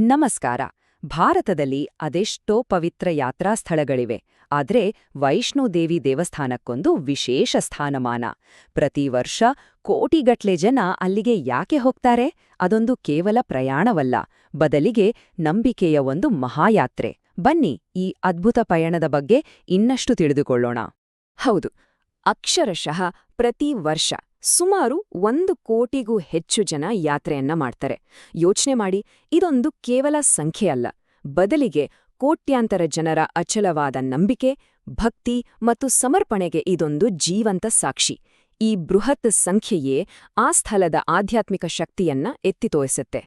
ನಮಸ್ಕಾರ. ಭಾರತದಲ್ಲಿ ಅದೆಷ್ಟೋ ಪವಿತ್ರ ಯಾತ್ರಾ ಸ್ಥಳಗಳಿವೆ. ಆದರೆ ವೈಷ್ಣೋದೇವಿ ದೇವಸ್ಥಾನಕ್ಕೊಂದು ವಿಶೇಷ ಸ್ಥಾನಮಾನ. ಪ್ರತಿ ವರ್ಷ ಕೋಟಿಗಟ್ಲೆ ಜನ ಅಲ್ಲಿಗೆ ಯಾಕೆ ಹೋಗ್ತಾರೆ? ಅದೊಂದು ಕೇವಲ ಪ್ರಯಾಣವಲ್ಲ. ಬದಲಿಗೆ ನಂಬಿಕೆಯ ಒಂದು ಮಹಾಯಾತ್ರೆ. ಬನ್ನಿ ಈ ಅದ್ಭುತ ಪಯಣದ ಬಗ್ಗೆ ಇನ್ನಷ್ಟು ತಿಳಿದುಕೊಳ್ಳೋಣ. ಹೌದು. ಅಕ್ಷರಶಃ ಪ್ರತಿ ವರ್ಷ ಸುಮಾರು ಒಂದು ಕೋಟಿಗೂ ಹೆಚ್ಚು ಜನ ಯಾತ್ರೆಯನ್ನ ಮಾಡ್ತಾರೆ. ಯೋಚನೆ ಮಾಡಿ, ಇದೊಂದು ಕೇವಲ ಸಂಖ್ಯೆ ಅಲ್ಲ. ಬದಲಿಗೆ ಕೋಟ್ಯಾಂತರ ಜನರ ಅಚಲವಾದ ನಂಬಿಕೆ, ಭಕ್ತಿ ಮತ್ತು ಸಮರ್ಪಣೆಗೆ ಇದೊಂದು ಜೀವಂತ ಸಾಕ್ಷಿ. ಈ ಬೃಹತ್ ಸಂಖ್ಯೆಯೇ ಆ ಸ್ಥಳದ ಆಧ್ಯಾತ್ಮಿಕ ಶಕ್ತಿಯನ್ನ ಎತ್ತಿ ತೋರಿಸುತ್ತೆ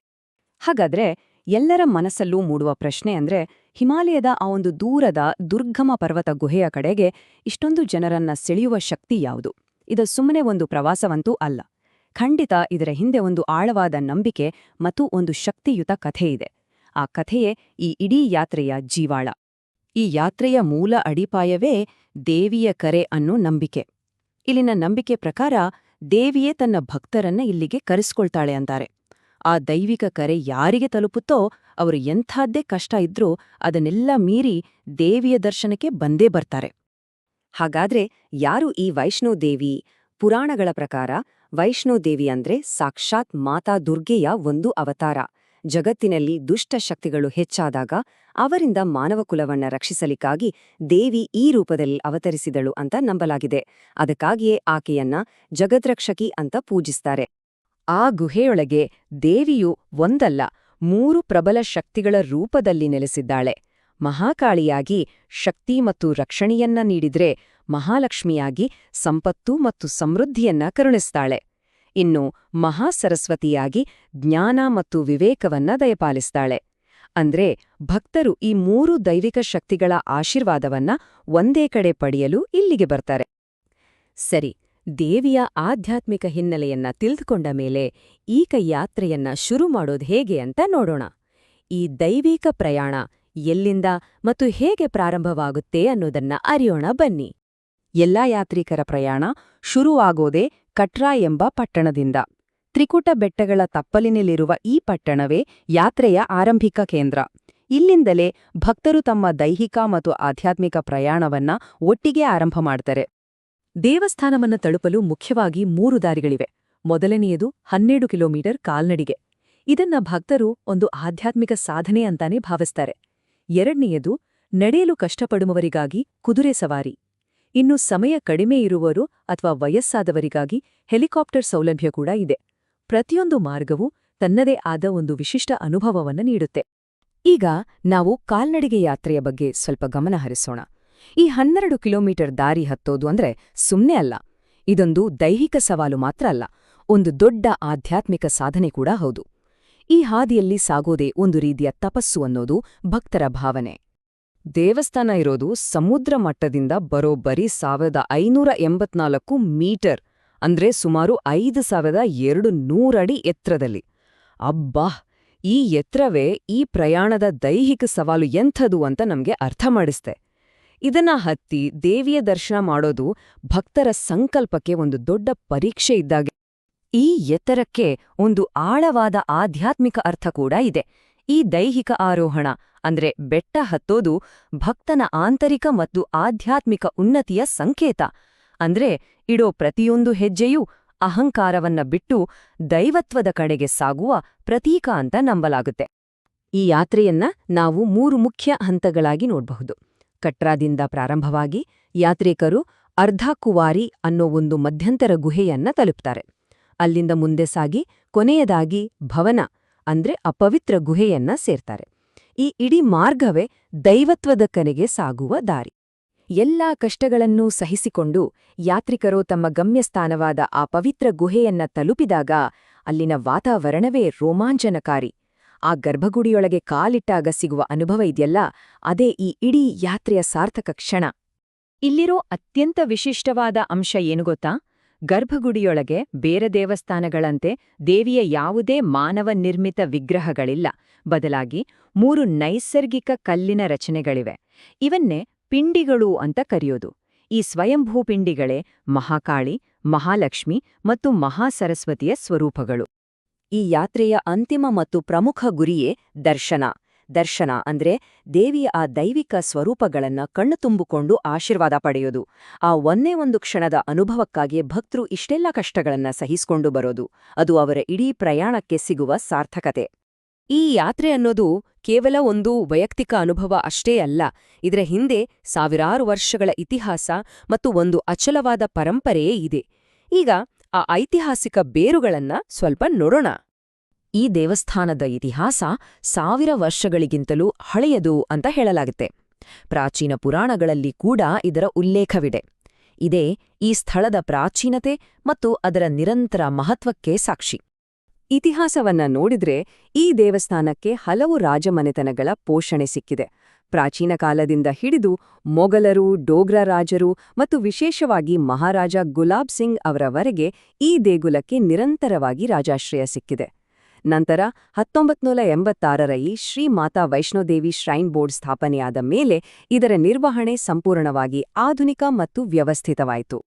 ಹಾಗಾದ್ರೆ ಎಲ್ಲರ ಮನಸ್ಸಲ್ಲೂ ಮೂಡುವ ಪ್ರಶ್ನೆ ಅಂದ್ರೆ, ಹಿಮಾಲಯದ ಆ ಒಂದು ದೂರದ ದುರ್ಗಮ ಪರ್ವತ ಗುಹೆಯ ಕಡೆಗೆ ಇಷ್ಟೊಂದು ಜನರನ್ನ ಸೆಳೆಯುವ ಶಕ್ತಿ ಯಾವುದು? ಇದು ಸುಮ್ಮನೆ ಒಂದು ಪ್ರವಾಸವಂತೂ ಅಲ್ಲ. ಖಂಡಿತ ಇದರ ಹಿಂದೆ ಒಂದು ಆಳವಾದ ನಂಬಿಕೆ ಮತ್ತು ಒಂದು ಶಕ್ತಿಯುತ ಕಥೆಯಿದೆ ಆ ಕಥೆಯೇ ಈ ಇಡೀ ಯಾತ್ರೆಯ ಜೀವಾಳ. ಈ ಯಾತ್ರೆಯ ಮೂಲ ಅಡಿಪಾಯವೇ ದೇವಿಯ ಕರೆ ಅನ್ನೋ ನಂಬಿಕೆ. ಇಲ್ಲಿನ ನಂಬಿಕೆ ಪ್ರಕಾರ ದೇವಿಯೇ ತನ್ನ ಭಕ್ತರನ್ನ ಇಲ್ಲಿಗೆ ಕರೆಸ್ಕೊಳ್ತಾಳೆ ಅಂತಾರೆ. ಆ ದೈವಿಕ ಕರೆ ಯಾರಿಗೆ ತಲುಪುತ್ತೋ ಅವರು ಎಂಥಾದ್ದೇ ಕಷ್ಟ ಇದ್ರೂ ಅದನ್ನೆಲ್ಲ ಮೀರಿ ದೇವಿಯ ದರ್ಶನಕ್ಕೆ ಬಂದೇ ಬರ್ತಾರೆ. ಹಾಗಾದ್ರೆ ಯಾರು ಈ ವೈಷ್ಣೋದೇವಿ ಪುರಾಣಗಳ ಪ್ರಕಾರ ವೈಷ್ಣೋದೇವಿ ಅಂದ್ರೆ ಸಾಕ್ಷಾತ್ ಮಾತಾ ದುರ್ಗೆಯ ಒಂದು ಅವತಾರ. ಜಗತ್ತಿನಲ್ಲಿ ದುಷ್ಟ ಶಕ್ತಿಗಳು ಹೆಚ್ಚಾದಾಗ ಅವರಿಂದ ಮಾನವಕುಲವನ್ನ ರಕ್ಷಿಸಲಿಕ್ಕಾಗಿ ದೇವಿ ಈ ರೂಪದಲ್ಲಿ ಅವತರಿಸಿದಳು ಅಂತ ನಂಬಲಾಗಿದೆ. ಅದಕ್ಕಾಗಿಯೇ ಆಕೆಯನ್ನ ಜಗದ್ರಕ್ಷಕಿ ಅಂತ ಪೂಜಿಸ್ತಾರೆ. ಆ ಗುಹೆಯೊಳಗೆ ದೇವಿಯು ಒಂದಲ್ಲ, ಮೂರು ಪ್ರಬಲ ಶಕ್ತಿಗಳ ರೂಪದಲ್ಲಿ ನೆಲೆಸಿದ್ದಾಳೆ. ಮಹಾಕಾಳಿಯಾಗಿ ಶಕ್ತಿ ಮತ್ತು ರಕ್ಷಣೆಯನ್ನ ನೀಡಿದ್ರೆ ಮಹಾಲಕ್ಷ್ಮಿಯಾಗಿ ಸಂಪತ್ತು ಮತ್ತು ಸಮೃದ್ಧಿಯನ್ನ ಕರುಣಿಸ್ತಾಳೆ. ಇನ್ನು ಮಹಾಸರಸ್ವತಿಯಾಗಿ ಜ್ಞಾನ ಮತ್ತು ವಿವೇಕವನ್ನ ದಯಪಾಲಿಸ್ತಾಳೆ. ಅಂದ್ರೆ ಭಕ್ತರು ಈ ಮೂರು ದೈವಿಕ ಶಕ್ತಿಗಳ ಆಶೀರ್ವಾದವನ್ನ ಒಂದೇ ಕಡೆ ಪಡೆಯಲು ಇಲ್ಲಿಗೆ ಬರ್ತಾರೆ. ಸರಿ, ದೇವಿಯ ಆಧ್ಯಾತ್ಮಿಕ ಹಿನ್ನೆಲೆಯನ್ನ ತಿಳಿದುಕೊಂಡ ಮೇಲೆ ಈಕ ಯಾತ್ರೆಯನ್ನ ಶುರು ಮಾಡೋದು ಹೇಗೆ ಅಂತ ನೋಡೋಣ. ಈ ದೈವಿಕ ಪ್ರಯಾಣ ಎಲ್ಲಿಂದ ಮತ್ತು ಹೇಗೆ ಪ್ರಾರಂಭವಾಗುತ್ತೆ ಅನ್ನೋದನ್ನ ಅರಿಯೋಣ ಬನ್ನಿ. ಎಲ್ಲಾ ಯಾತ್ರಿಕರ ಪ್ರಯಾಣ ಶುರುವಾಗೋದೇ ಕಟ್ರಾ ಎಂಬ ಪಟ್ಟಣದಿಂದ. ತ್ರಿಕುಟ ಬೆಟ್ಟಗಳ ತಪ್ಪಲಿನಲ್ಲಿರುವ ಈ ಪಟ್ಟಣವೇ ಯಾತ್ರೆಯ ಆರಂಭಿಕ ಕೇಂದ್ರ. ಇಲ್ಲಿಂದಲೇ ಭಕ್ತರು ತಮ್ಮ ದೈಹಿಕ ಮತ್ತು ಆಧ್ಯಾತ್ಮಿಕ ಪ್ರಯಾಣವನ್ನ ಒಟ್ಟಿಗೆ ಆರಂಭ ಮಾಡ್ತಾರೆ. ದೇವಸ್ಥಾನವನ್ನ ತಲುಪಲು ಮುಖ್ಯವಾಗಿ ಮೂರು ದಾರಿಗಳಿವೆ. ಮೊದಲನೆಯದು ಹನ್ನೆರಡು ಕಿಲೋಮೀಟರ್ ಕಾಲ್ನಡಿಗೆ. ಇದನ್ನ ಭಕ್ತರು ಒಂದು ಆಧ್ಯಾತ್ಮಿಕ ಸಾಧನೆ ಅಂತಾನೆ ಭಾವಿಸ್ತಾರೆ. ಎರಡನೆಯದು, ನಡೆಯಲು ಕಷ್ಟಪಡುವವರಿಗಾಗಿ ಕುದುರೆ ಸವಾರಿ. ಇನ್ನು ಸಮಯ ಕಡಿಮೆ ಇರುವವರು ಅಥವಾ ವಯಸ್ಸಾದವರಿಗಾಗಿ ಹೆಲಿಕಾಪ್ಟರ್ ಸೌಲಭ್ಯ ಕೂಡ ಇದೆ. ಪ್ರತಿಯೊಂದು ಮಾರ್ಗವು ತನ್ನದೇ ಆದ ಒಂದು ವಿಶಿಷ್ಟ ಅನುಭವವನ್ನು ನೀಡುತ್ತೆ. ಈಗ ನಾವು ಕಾಲ್ನಡಿಗೆ ಯಾತ್ರೆಯ ಬಗ್ಗೆ ಸ್ವಲ್ಪ ಗಮನ ಹರಿಸೋಣ. ಈ ಹನ್ನೆರಡು ಕಿಲೋಮೀಟರ್ ದಾರಿ ಹತ್ತೋದು ಅಂದ್ರೆ ಸುಮ್ಮನೆ ಅಲ್ಲ. ಇದೊಂದು ದೈಹಿಕ ಸವಾಲು ಮಾತ್ರ ಅಲ್ಲ, ಒಂದು ದೊಡ್ಡ ಆಧ್ಯಾತ್ಮಿಕ ಸಾಧನೆ ಕೂಡ ಹೌದು. ಈ ಹಾದಿಯಲ್ಲಿ ಸಾಗೋದೇ ಒಂದು ರೀತಿಯ ತಪಸ್ಸು ಅನ್ನೋದು ಭಕ್ತರ ಭಾವನೆ. ದೇವಸ್ಥಾನ ಇರೋದು ಸಮುದ್ರ ಮಟ್ಟದಿಂದ ಬರೋಬ್ಬರಿ ಸಾವಿರದ ಐನೂರ ಎಂಬತ್ನಾಲ್ಕು ಮೀಟರ್, ಅಂದ್ರೆ ಸುಮಾರು ಐದು ಸಾವಿರದ ಎರಡು ನೂರಡಿ ಎತ್ತರದಲ್ಲಿ. ಅಬ್ಬಾ! ಈ ಎತ್ತರವೇ ಈ ಪ್ರಯಾಣದ ದೈಹಿಕ ಸವಾಲು ಎಂಥದು ಅಂತ ನಮ್ಗೆ ಅರ್ಥ ಮಾಡಿಸ್ತೆ. ಇದನ್ನ ಹತ್ತಿ ದೇವಿಯ ದರ್ಶನ ಮಾಡೋದು ಭಕ್ತರ ಸಂಕಲ್ಪಕ್ಕೆ ಒಂದು ದೊಡ್ಡ ಪರೀಕ್ಷೆ ಇದ್ದಾಗೆ ಈ ಎತ್ತರಕ್ಕೆ ಒಂದು ಆಳವಾದ ಆಧ್ಯಾತ್ಮಿಕ ಅರ್ಥ ಕೂಡ ಇದೆ. ಈ ದೈಹಿಕ ಆರೋಹಣ, ಅಂದ್ರೆ ಬೆಟ್ಟ ಹತ್ತೋದು ಭಕ್ತನ ಆಂತರಿಕ ಮತ್ತು ಆಧ್ಯಾತ್ಮಿಕ ಉನ್ನತಿಯ ಸಂಕೇತ. ಅಂದ್ರೆ ಇಡೋ ಪ್ರತಿಯೊಂದು ಹೆಜ್ಜೆಯೂ ಅಹಂಕಾರವನ್ನ ಬಿಟ್ಟು ದೈವತ್ವದ ಕಡೆಗೆ ಸಾಗುವ ಪ್ರತೀಕ ಅಂತ ನಂಬಲಾಗುತ್ತೆ. ಈ ಯಾತ್ರೆಯನ್ನ ನಾವು ಮೂರು ಮುಖ್ಯ ಹಂತಗಳಾಗಿ ನೋಡಬಹುದು. ಕಟ್ರಾದಿಂದ ಪ್ರಾರಂಭವಾಗಿ ಯಾತ್ರಿಕರು ಅರ್ಧಾಕುವಾರಿ ಅನ್ನೋ ಒಂದು ಮಧ್ಯಂತರ ಗುಹೆಯನ್ನ ತಲುಪ್ತಾರೆ. ಅಲ್ಲಿಂದ ಮುಂದೆ ಸಾಗಿ ಕೊನೆಯದಾಗಿ ಭವನ, ಅಂದ್ರೆ ಅಪವಿತ್ರ ಗುಹೆಯನ್ನ ಸೇರ್ತಾರೆ. ಈ ಇಡೀ ಮಾರ್ಗವೇ ದೈವತ್ವದ ಕನೆಗೆ ಸಾಗುವ ದಾರಿ. ಎಲ್ಲಾ ಕಷ್ಟಗಳನ್ನೂ ಸಹಿಸಿಕೊಂಡು ಯಾತ್ರಿಕರು ತಮ್ಮ ಗಮ್ಯಸ್ಥಾನವಾದ ಆ ಪವಿತ್ರ ಗುಹೆಯನ್ನ ತಲುಪಿದಾಗ ಅಲ್ಲಿನ ವಾತಾವರಣವೇ ರೋಮಾಂಚನಕಾರಿ. ಆ ಗರ್ಭಗುಡಿಯೊಳಗೆ ಕಾಲಿಟ್ಟಾಗ ಸಿಗುವ ಅನುಭವ ಇದೆಯಲ್ಲ, ಅದೇ ಈ ಇಡೀ ಯಾತ್ರೆಯ ಸಾರ್ಥಕ ಕ್ಷಣ. ಇಲ್ಲಿರೋ ಅತ್ಯಂತ ವಿಶಿಷ್ಟವಾದ ಅಂಶ ಏನು ಗೊತ್ತಾ? ಗರ್ಭಗುಡಿಯೊಳಗೆ ಬೇರೆ ದೇವಸ್ಥಾನಗಳಂತೆ ದೇವಿಯ ಯಾವುದೇ ಮಾನವ ನಿರ್ಮಿತ ವಿಗ್ರಹಗಳಿಲ್ಲ. ಬದಲಾಗಿ ಮೂರು ನೈಸರ್ಗಿಕ ಕಲ್ಲಿನ ರಚನೆಗಳಿವೆ. ಇವನ್ನೇ ಪಿಂಡಿಗಳು ಅಂತ ಕರೆಯೋದು. ಈ ಸ್ವಯಂಭೂ ಪಿಂಡಿಗಳೇ ಮಹಾಕಾಳಿ, ಮಹಾಲಕ್ಷ್ಮಿ ಮತ್ತು ಮಹಾಸರಸ್ವತಿಯ ಸ್ವರೂಪಗಳು. ಈ ಯಾತ್ರೆಯ ಅಂತಿಮ ಮತ್ತು ಪ್ರಮುಖ ಗುರಿಯೇ ದರ್ಶನ. ದರ್ಶನ ಅಂದ್ರೆ ದೇವಿಯ ಆ ದೈವಿಕ ಸ್ವರೂಪಗಳನ್ನ ಕಣ್ಣು ತುಂಬಿಕೊಂಡು ಆಶೀರ್ವಾದ ಪಡೆಯೋದು. ಆ ಒಂದೇ ಒಂದು ಕ್ಷಣದ ಅನುಭವಕ್ಕಾಗಿ ಭಕ್ತರು ಇಷ್ಟೆಲ್ಲ ಕಷ್ಟಗಳನ್ನ ಸಹಿಸಿಕೊಂಡು ಬರೋದು. ಅದು ಅವರ ಇಡೀ ಪ್ರಯಾಣಕ್ಕೆ ಸಿಗುವ ಸಾರ್ಥಕತೆ. ಈ ಯಾತ್ರೆ ಅನ್ನೋದು ಕೇವಲ ಒಂದು ವೈಯಕ್ತಿಕ ಅನುಭವ ಅಷ್ಟೇ ಅಲ್ಲ, ಇದರ ಹಿಂದೆ ಸಾವಿರಾರು ವರ್ಷಗಳ ಇತಿಹಾಸ ಮತ್ತು ಒಂದು ಅಚಲವಾದ ಪರಂಪರೆಯೇ ಇದೆ. ಈಗ ಆ ಐತಿಹಾಸಿಕ ಬೇರುಗಳನ್ನ ಸ್ವಲ್ಪ ನೋಡೋಣ. ಈ ದೇವಸ್ಥಾನದ ಇತಿಹಾಸ ಸಾವಿರ ವರ್ಷಗಳಿಗಿಂತಲೂ ಹಳೆಯದು ಅಂತ ಹೇಳಲಾಗುತ್ತೆ. ಪ್ರಾಚೀನ ಪುರಾಣಗಳಲ್ಲಿ ಕೂಡ ಇದರ ಉಲ್ಲೇಖವಿದೆ. ಇದೇ ಈ ಸ್ಥಳದ ಪ್ರಾಚೀನತೆ ಮತ್ತು ಅದರ ನಿರಂತರ ಮಹತ್ವಕ್ಕೆ ಸಾಕ್ಷಿ. ಇತಿಹಾಸವನ್ನ ನೋಡಿದ್ರೆ ಈ ದೇವಸ್ಥಾನಕ್ಕೆ ಹಲವು ರಾಜಮನೆತನಗಳ ಪೋಷಣೆ ಸಿಕ್ಕಿದೆ. ಪ್ರಾಚೀನ ಕಾಲದಿಂದ ಹಿಡಿದು ಮೊಘಲರು, ಡೋಗ್ರ ರಾಜರು ಮತ್ತು ವಿಶೇಷವಾಗಿ ಮಹಾರಾಜ ಗುಲಾಬ್ ಸಿಂಗ್ ಅವರವರೆಗೆ ಈ ದೇಗುಲಕ್ಕೆ ನಿರಂತರವಾಗಿ ರಾಜಾಶ್ರಯ ಸಿಕ್ಕಿದೆ. ನಂತರ ಹತ್ತೊಂಬತ್ನೂರ ಎಂಬತ್ತಾರರಲ್ಲಿ ಶ್ರೀ ಮಾತಾ ವೈಷ್ಣೋದೇವಿ ಶ್ರೈನ್ ಬೋರ್ಡ್ ಸ್ಥಾಪನೆಯಾದ ಮೇಲೆ ಇದರ ನಿರ್ವಹಣೆ ಸಂಪೂರ್ಣವಾಗಿ ಆಧುನಿಕ ಮತ್ತು ವ್ಯವಸ್ಥಿತವಾಯಿತು.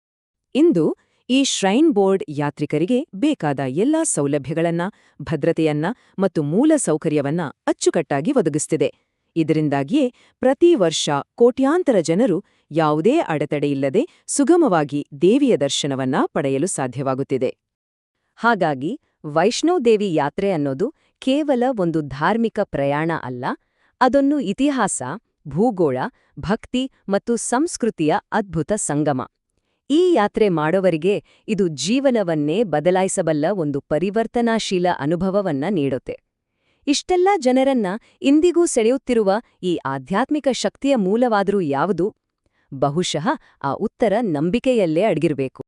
ಇಂದು ಈ ಶ್ರೈನ್ ಬೋರ್ಡ್ ಯಾತ್ರಿಕರಿಗೆ ಬೇಕಾದ ಎಲ್ಲಾ ಸೌಲಭ್ಯಗಳನ್ನ, ಭದ್ರತೆಯನ್ನ ಮತ್ತು ಮೂಲ ಸೌಕರ್ಯವನ್ನ ಅಚ್ಚುಕಟ್ಟಾಗಿ ಒದಗಿಸ್ತಿದೆ. ಇದರಿಂದಾಗಿಯೇ ಪ್ರತಿ ವರ್ಷ ಕೋಟ್ಯಾಂತರ ಜನರು ಯಾವುದೇ ಅಡೆತಡೆಯಿಲ್ಲದೆ ಸುಗಮವಾಗಿ ದೇವಿಯ ದರ್ಶನವನ್ನ ಪಡೆಯಲು ಸಾಧ್ಯವಾಗುತ್ತಿದೆ. ಹಾಗಾಗಿ ವೈಷ್ಣೋದೇವಿ ಯಾತ್ರೆ ಅನ್ನೋದು ಕೇವಲ ಒಂದು ಧಾರ್ಮಿಕ ಪ್ರಯಾಣ ಅಲ್ಲ, ಅದೊಂದು ಇತಿಹಾಸ, ಭೂಗೋಳ, ಭಕ್ತಿ ಮತ್ತು ಸಂಸ್ಕೃತಿಯ ಅದ್ಭುತ ಸಂಗಮ. ಈ ಯಾತ್ರೆ ಮಾಡೋವರಿಗೆ ಇದು ಜೀವನವನ್ನೇ ಬದಲಾಯಿಸಬಲ್ಲ ಒಂದು ಪರಿವರ್ತನಾಶೀಲ ಅನುಭವವನ್ನ ನೀಡುತ್ತೆ. ಇಷ್ಟೆಲ್ಲ ಜನರನ್ನ ಇಂದಿಗೂ ಸೆಳೆಯುತ್ತಿರುವ ಈ ಆಧ್ಯಾತ್ಮಿಕ ಶಕ್ತಿಯ ಮೂಲವಾದರೂ ಯಾವುದು? ಬಹುಶಃ ಆ ಉತ್ತರ ನಂಬಿಕೆಯಲ್ಲೇ ಅಡಗಿರಬೇಕು.